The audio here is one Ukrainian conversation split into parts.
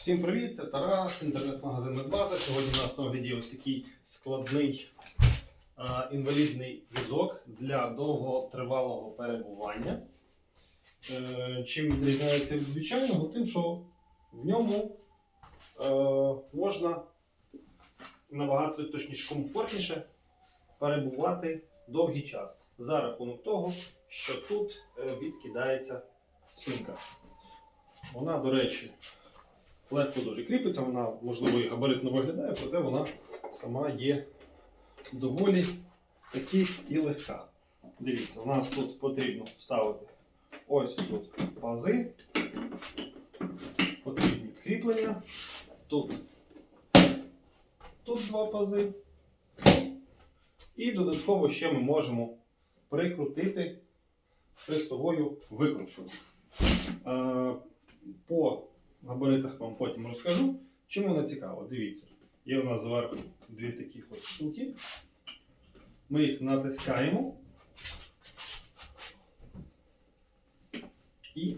Всім привіт, це Тарас, інтернет-магазин Медбаза. Сьогодні у нас на огляді ось такий складний а, інвалідний візок для довготривалого перебування. Е, чим відрізняється від звичайного? Тим, що в ньому е, можна набагато точніше, комфортніше перебувати довгий час за рахунок того, що тут е, відкидається спинка. Вона, до речі, легко дуже кріпиться, вона, можливо, і габаритно виглядає, проте вона сама є доволі таки і легка. Дивіться, у нас тут потрібно вставити ось тут пази, потрібні кріплення. Тут, тут два пази. І додатково ще ми можемо прикрутити хрестовою викруткою. Е, По габаритах вам потім розкажу. Чому вона цікава? Дивіться, є у нас зверху дві такі от штуки. Ми їх натискаємо. І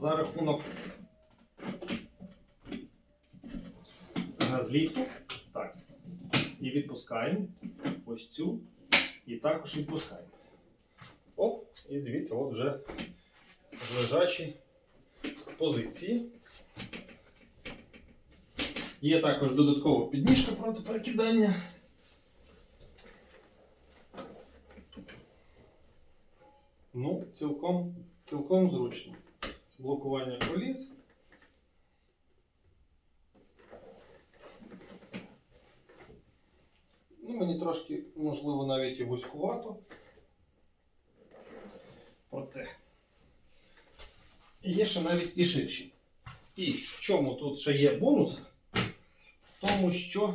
за рахунок газліфту, так, і відпускаємо ось цю, і також відпускаємо. Оп, і дивіться, от вже в лежачій позиції. Є також додаткова підніжка проти перекидання. Ну, цілком, цілком зручно. Блокування коліс. Ну, мені трошки, можливо, навіть і вузькувато. Проте. Є ще навіть і ширші. І в чому тут ще є бонус? Тому, що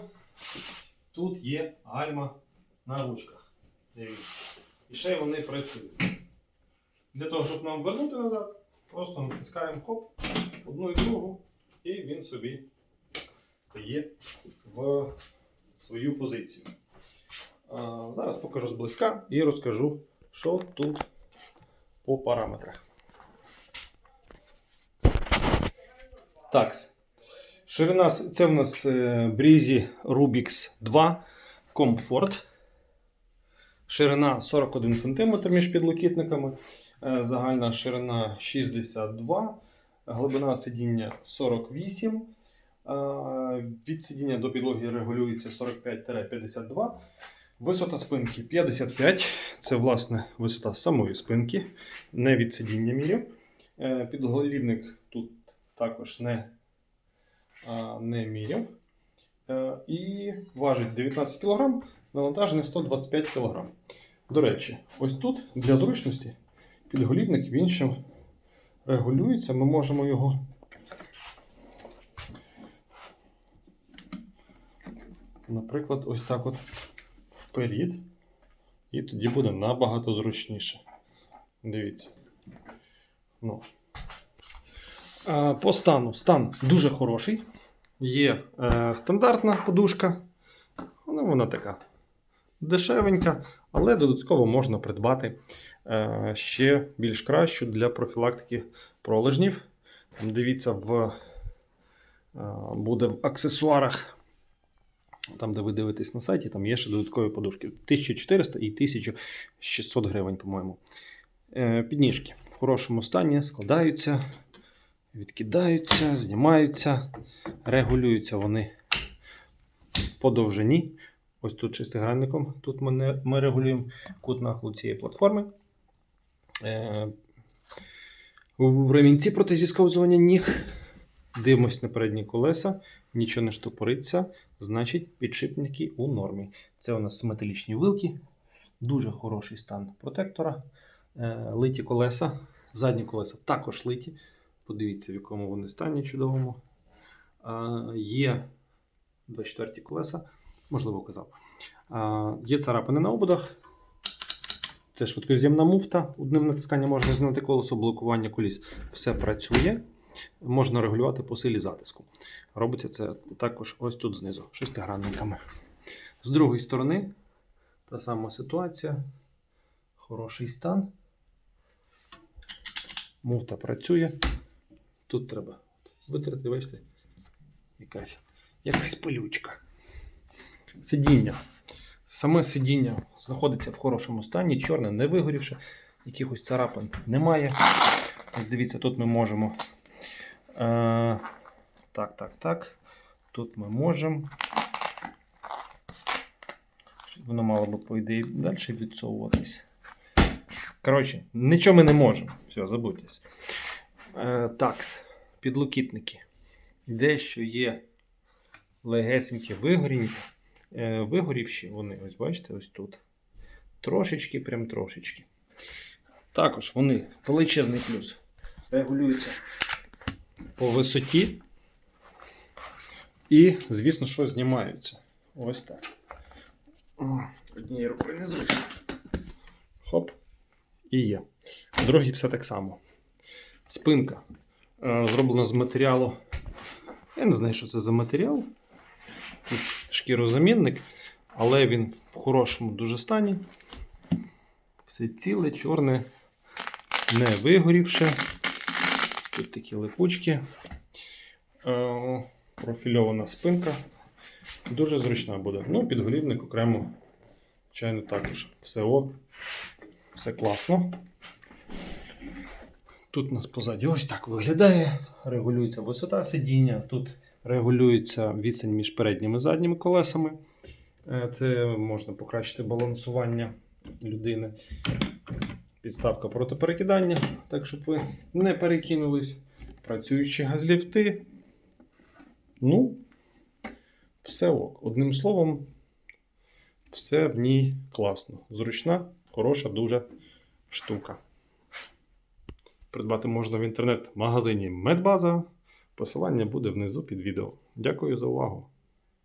тут є гальма на ручках. Дивіться. І ще й вони працюють. Для того, щоб нам вернути назад, просто натискаємо хоп, одну і другу, і він собі стає в свою позицію. А, зараз покажу зблизька і розкажу, що тут по параметрах. Так. Ширина це в нас е, Breezy Rubix 2 Comfort. Ширина 41 см між підлокітниками. Е, Загальна ширина 62, глибина сидіння 48. е, Від сидіння до підлоги регулюється 45-52. Висота спинки 55. Це власне висота самої спинки, не від сидіння мірю. Е, Підголівник тут також не, не міряв. Е, І важить 19 кг, навантажений 125 кг. До речі, ось тут для зручності підголівник він ще регулюється. Ми можемо його. Наприклад, ось так от вперед. І тоді буде набагато зручніше. Дивіться. Ну, Е, По стану. Стан дуже хороший. Є е, стандартна подушка. Вона, вона така дешевенька, але додатково можна придбати е, ще більш кращу для профілактики пролежнів. Там дивіться, в, е, буде в аксесуарах. Там, де ви дивитесь на сайті, там є ще додаткові подушки. 1400 і 1600 гривень, по-моєму. Е, підніжки в хорошому стані складаються відкидаються, знімаються, регулюються вони по довжині. Ось тут шестигранником. Тут ми, не- ми регулюємо кут нахилу цієї платформи. Е, у ремінці проти зісковзування ніг. Дивимось на передні колеса, нічого не штопориться, значить підшипники у нормі. Це у нас металічні вилки, дуже хороший стан протектора. Е, литі колеса, задні колеса також литі. Подивіться, в якому вони стані чудовому. Є 24 колеса, можливо, казав. Є царапини на ободах. Це швидкоз'ємна муфта. Одним натисканням можна зняти колесо блокування коліс. Все працює. Можна регулювати по силі затиску. Робиться це також ось тут знизу, шестигранниками. З другої сторони, та сама ситуація. Хороший стан. Муфта працює. Тут треба витерти, бачите, якась, якась пилючка. Сидіння. Саме сидіння знаходиться в хорошому стані, чорне, не вигорівши, якихось царапин немає. Ось дивіться, тут ми можемо. Е, так, так, так. Тут ми можемо. Воно мало би, по ідеї, далі відсовуватись. Коротше, нічого ми не можемо. Все, забудьтесь. Е, такс, підлокітники. Дещо є легесенькі вигоріння, е, вигорівші вони, ось бачите, ось тут. Трошечки, прям трошечки. Також вони величезний плюс. Регулюються по висоті. І, звісно, що знімаються. Ось так. Однією рукою не зручно. Хоп. І є. Другий все так само. Спинка е, зроблена з матеріалу. Я не знаю, що це за матеріал. Шкірозамінник, але він в хорошому дуже стані. Все ціле, чорне, не вигорівше. Тут такі липучки. Е, профільована спинка. Дуже зручна буде. Ну, підголівник окремо, звичайно, також. Все ок, все класно. Тут у нас позаді ось так виглядає. Регулюється висота сидіння. Тут регулюється відстань між передніми і задніми колесами. Е, Це можна покращити балансування людини. Підставка проти перекидання, так щоб ви не перекинулись. Працюючі газліфти. Ну, все ок. Одним словом, все в ній класно. Зручна, хороша, дуже штука. Придбати можна в інтернет-магазині Медбаза. Посилання буде внизу під відео. Дякую за увагу!